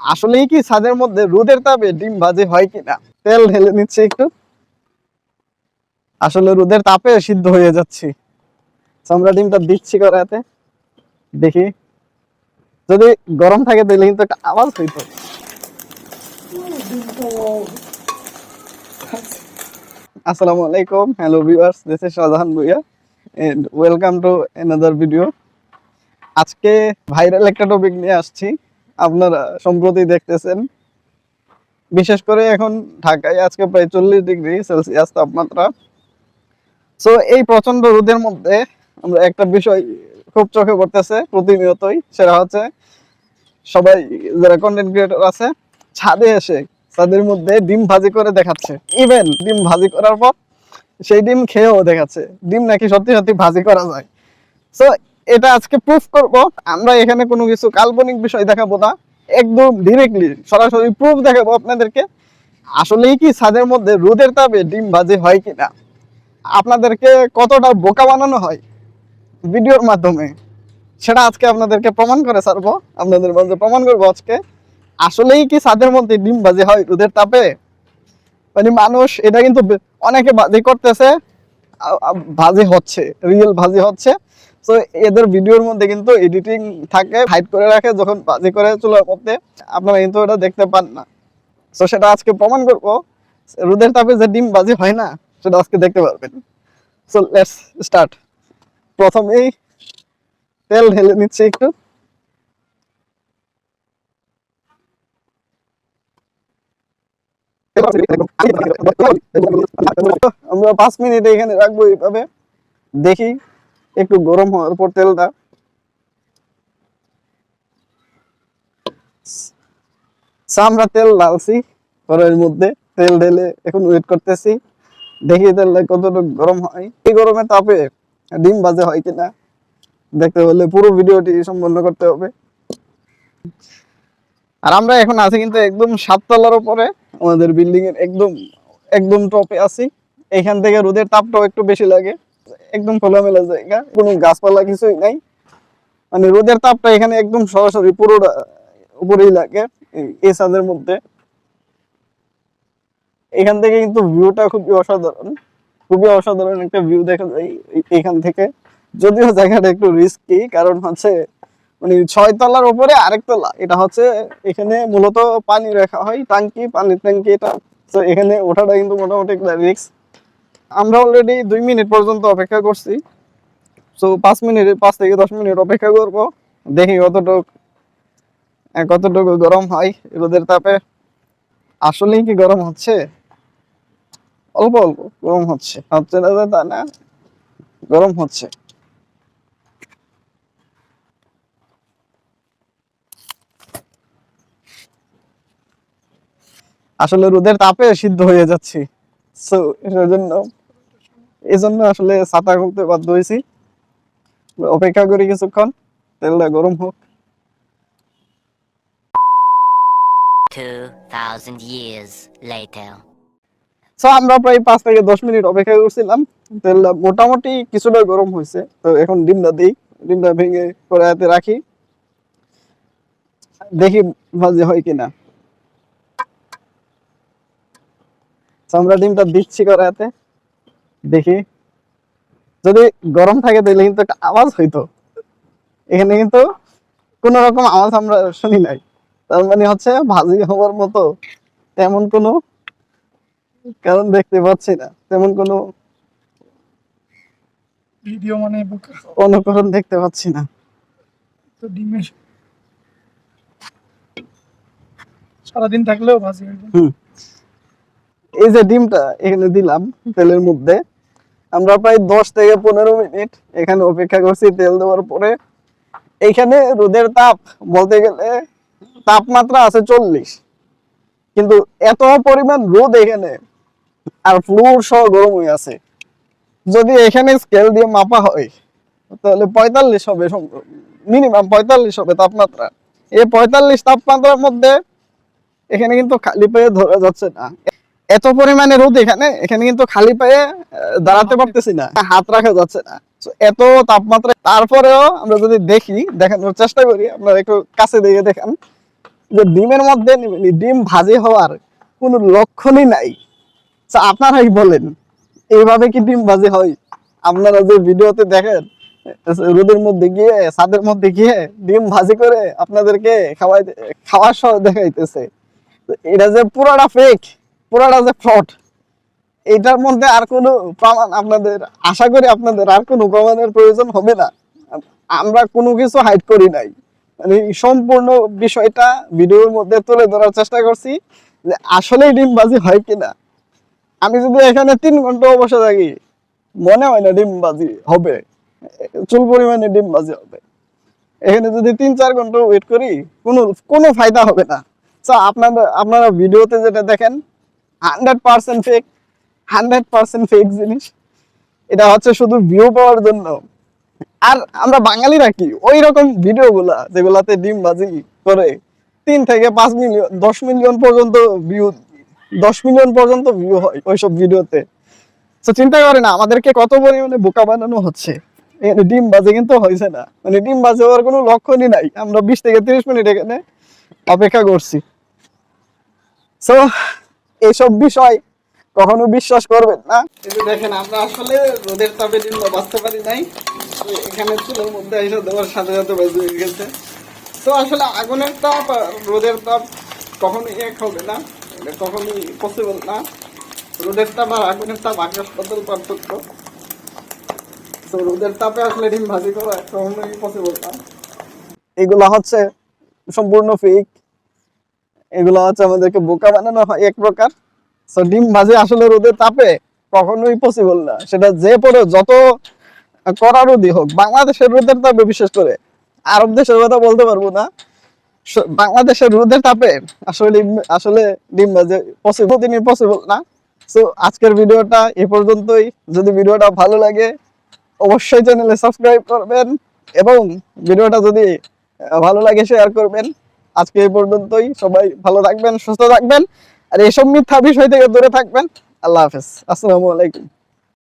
আসলেই কি ছাদের মধ্যে রোদের তাপে ডিম ভাজি হয় কিনা? তেল ঢেলে নিচ্ছে একটু। আসলে রোদের তাপে সিদ্ধ হয়ে যাচ্ছি। আমরা ডিমটা দিচ্ছি করাতে দেখি। যদি গরম থাকে তাহলে কিন্তু একটা আওয়াজ হইতো। আসসালামু আলাইকুম। Hello viewers this is Shahjahan Bhuiyan and welcome to another video আজকে ভাইরাল একটা টপিক নিয়ে আসছি। আপনারা সম্প্রতি দেখতেছেন। বিশেষ করে এখন ঢাকায় আজকে প্রায় চল্লিশ ডিগ্রি সেলসিয়াস তাপমাত্রা। সো এই প্রচণ্ড রোদের মধ্যে আমরা একটা বিষয় খুব চোখে পড়তেছে প্রতিনিয়তই, সেটা হচ্ছে সবাই যারা কন্টেন্ট ক্রিয়েটর আছে, ছাদে এসে ছাদের মধ্যে ডিম ভাজি করে দেখাচ্ছে। ইভেন ডিম ভাজি করার পর সেই ডিম খেয়েও দেখাচ্ছে। ডিম নাকি সত্যি সত্যি ভাজি করা যায়। সো এটা আজকে প্রুফ করব। আমরা এখানে কোনো কিছু কাল্পনিক বিষয় দেখাবো না। একদম ডিরেক্টলি সরাসরি প্রুফ দেখাবো আপনাদেরকে। আসলেই কি ছাদের মধ্যে রোদের তাপে ডিম ভাজি হয় কিনা? আপনাদেরকে কতটা বোকা বানানো হয় ভিডিওর মাধ্যমে, সেটা আজকে আপনাদেরকে প্রমাণ করে ছাড়বো। আপনাদের মধ্যে প্রমাণ করব আজকে। আসলেই কি ছাদের মধ্যে ডিম ভাজি হয় রোদের তাপে? মানে মানুষ এটা কিন্তু অনেকে ভাজি করতেছে ভাজি হচ্ছে রিয়েল ভাজি হচ্ছে। তো এদের ভিডিওর মধ্যে কিন্তু এডিটিং থাকে হাইড করে রাখে, যখন ভাজি করে চুলার মধ্যে আপনারা কিন্তু ওটা দেখতে পান না। তো সেটা আজকে প্রমাণ করব। রোদের তাপে যে ডিম ভাজি হয় না, সেটা আজকে দেখতে পারবেন। সো লেটস স্টার্ট প্রথমেই তেল ঢেলে নিচ্ছি একটু। আমরা পাঁচ মিনিট এখানে রাখব এইভাবে। দেখি। একটু গরম হওয়ার পর তেলটা So, আমরা তেল লালছি কড়াইয়ের মধ্যে। তেল ঢেলে এখন ওয়েট করতেছি। দেখি তেলটা কতটুকু গরম হয়। এই গরমে তাপে ডিম বাজে হয় কিনা দেখতে হলে পুরো ভিডিওটি সম্পন্ন করতে হবে। আর আমরা এখন আছি কিন্তু একদম সাততলার উপরে। আমাদের বিল্ডিং এর একদম একদম টপে আছি। এখান থেকে রোদের তাপটাও একটু বেশি লাগে। একদম খোলামেলা জায়গা, কোনো গাছপালা কিছুই নাই। মানে রোদের তাপটা এখানে একদম সরাসরি পুরোটা উপরেই লাগে এই ছাদের মধ্যে। এখান থেকে কিন্তু ভিউটা খুবই অসাধারণ খুবই অসাধারণ একটা ভিউ দেখা যায় এখান থেকে। যদিও জায়গাটা একটু রিস্কি কারণ হচ্ছে মানে ছয় তলার উপরে আরেক তলা। এটা হচ্ছে এখানে মূলত পানি রাখা হয় টাঙ্কি পানির ট্যাঙ্কি, এটা তো এখানে ওঠাটা কিন্তু মোটামুটি একটা রিস্ক আমরা অলরেডি দুই মিনিট পর্যন্ত অপেক্ষা করছি। তো পাঁচ মিনিট, পাঁচ থেকে দশ মিনিট অপেক্ষা করব। দেখি কতটুকু কতটুকু গরম হয় রোদের তাপে। আসলেই কি গরম হচ্ছে? অল্প অল্প গরম হচ্ছে। হচ্ছে না তা না, গরম হচ্ছে। আসলে রোদের তাপে সিদ্ধ হয়ে যাচ্ছি। সো এটার জন্য এই জন্য আসলে ছাতা খুলতে বাধ্য হয়েছি। অপেক্ষা করি কিছুক্ষণ তেলটা গরম হোক। 2,000 years later. সো আমরা প্রায় পাঁচ থেকে দশ মিনিট অপেক্ষা করছিলাম। তেলটা মোটামুটি কিছুটা গরম হয়েছে। তো এখন ডিমটা দিই ডিমটা ভেঙে কড়াইতে রাখি। দেখি ভাজি হয় কিনা। আমরা ডিমটা দিচ্ছি কড়াইতে। দেখি। যদি গরম থাকে তাহলে কিন্তু একটা আওয়াজ হইতো। এখানে কিন্তু কোন রকম আওয়াজ আমরা শুনি নাই। তার মানে হচ্ছে ভাজি হওয়ার মতো তেমন কোনো কারণ দেখতে পাচ্ছি না। তেমন কোনো ভিডিও মানে অনুকরণ দেখতে পাচ্ছি না। তো ডিমের সারাদিন থাকলেও ভাজি হয়ে হুম। এই যে ডিমটা এখানে দিলাম তেলের মধ্যে। আমরা প্রায় দশ থেকে পনেরো মিনিট এখানে অপেক্ষা করছি তেল দেওয়ার পরে। এইখানে রোদের তাপ বলতে গেলে তাপমাত্রা আছে চল্লিশ। কিন্তু এত পরিমাণ রোদ এখানে আর ফ্লোর সহ গরম হয়ে আছে। যদি এখানে স্কেল দিয়ে মাপা হয়, তাহলে পঁয়তাল্লিশ হবে মিনিমাম পঁয়তাল্লিশ হবে তাপমাত্রা। এই পঁয়তাল্লিশ তাপমাত্রার মধ্যে এখানে কিন্তু খালি পেয়ে ধরা যাচ্ছে না। এত পরিমাণে রোদ এখানে এখানে কিন্তু খালি পায়ে দাঁড়াতে পারতেছি না। হাত রাখা যাচ্ছে না। এত তাপমাত্রা তারপরেও আমরা যদি দেখি দেখানোর চেষ্টা করি আপনারা একটু কাছে দিয়ে দেখান যে ডিমের মধ্যে ডিম ভাজি হওয়ার কোনো লক্ষণই নাই। আপনারাই বলেন এইভাবে কি ডিম ভাজি হয়? আপনারা যে ভিডিওতে দেখেন রোদের মধ্যে গিয়ে ছাদের মধ্যে গিয়ে ডিম ভাজি করে আপনাদেরকে খাওয়াই খাওয়ার সহ দেখাইতেছে। এটা যে পুরাটা ফেক পুরাটা যে ফ্রড এটার মধ্যে আর কোনো প্রমাণ আপনাদের। আশা করি আপনাদের আর কোনো প্রমাণের প্রয়োজন হবে না। আমরা কোনো কিছু হাইড করি নাই। মানে সম্পূর্ণ বিষয়টা ভিডিওর মধ্যে তুলে ধরার চেষ্টা করছি যে আসলে ডিমবাজি হয় কিনা। আমি যদি এখানে তিন ঘণ্টা বসে থাকি, মনে হয় না ডিমবাজি হবে। চুল পরিমাণে ডিমবাজি হবে। এখানে যদি তিন চার ঘণ্টা ওয়েট করি, কোনো কোনো ফায়দা হবে না। আপনারা আপনারা ভিডিওতে যেটা দেখেন hundred percent fake hundred percent fake জিনিস। এটা হচ্ছে শুধু ভিউ পাওয়ার জন্য। আর আমরা বাঙালিরা কি? ওই রকম ভিডিও গুলা যেগুলাতে ডিম করে তিন থেকে পাঁচ মিলিয়ন, দশ মিলিয়ন পর্যন্ত ভিউ দশ মিলিয়ন পর্যন্ত ভিউ হয় ওইসব ভিডিওতে। তো চিন্তা করেন, আমাদেরকে কত পরিমাণে বোকা বানানো হচ্ছে? এখানে ডিম বাজে কিন্তু হয়েছে না। মানে ডিম বাজে হওয়ার কোনো লক্ষণই নাই। আমরা বিশ থেকে তিরিশ মিনিট এখানে অপেক্ষা করছি। সো এইসব বিষয় কখনো বিশ্বাস করবেন না। যে দেখেন আমরা আসলে রোদের তাপে ডিম বাঁচতে পারি নাই। এখানে চুলের মধ্যে এসে দেওয়ার সাথে সাথে হয়ে গেছে। তো আসলে আগুনের তাপ আর রোদের তাপ কখনোই এক হবে না। এটা কখনোই পসিবল না। রোদের তাপ আর আগুনের তাপ আকাশ পাতাল পার্থক্য। তো রোদের তাপে আসলে ডিম ভাজি করা কখনোই পসিবল না। এগুলো হচ্ছে সম্পূর্ণ ফেক এগুলো হচ্ছে আমাদেরকে বোকা বানানো হয় এক প্রকার। সো ডিম ভাজি আসলে রোদের তাপে কখনোই পসিবল না। সেটা যে পরে যত কড়া রোদই হোক, বাংলাদেশের রোদের তাপে বিশেষ করে, আরব দেশের কথা বলতে পারব না। বাংলাদেশের রোদের তাপে আসলে আসলে ডিম ভাজি পসিবল দিনই পসিবল না। সো আজকের ভিডিওটা এ পর্যন্তই। যদি ভিডিওটা ভালো লাগে, অবশ্যই চ্যানেলে সাবস্ক্রাইব করবেন এবং ভিডিওটা যদি ভালো লাগে শেয়ার করবেন। আজকে এই পর্যন্তই। সবাই ভালো থাকবেন, সুস্থ থাকবেন। আর এসব মিথ্যা বিষয় থেকে দূরে থাকবেন। আল্লাহ হাফেজ। আসসালামু আলাইকুম।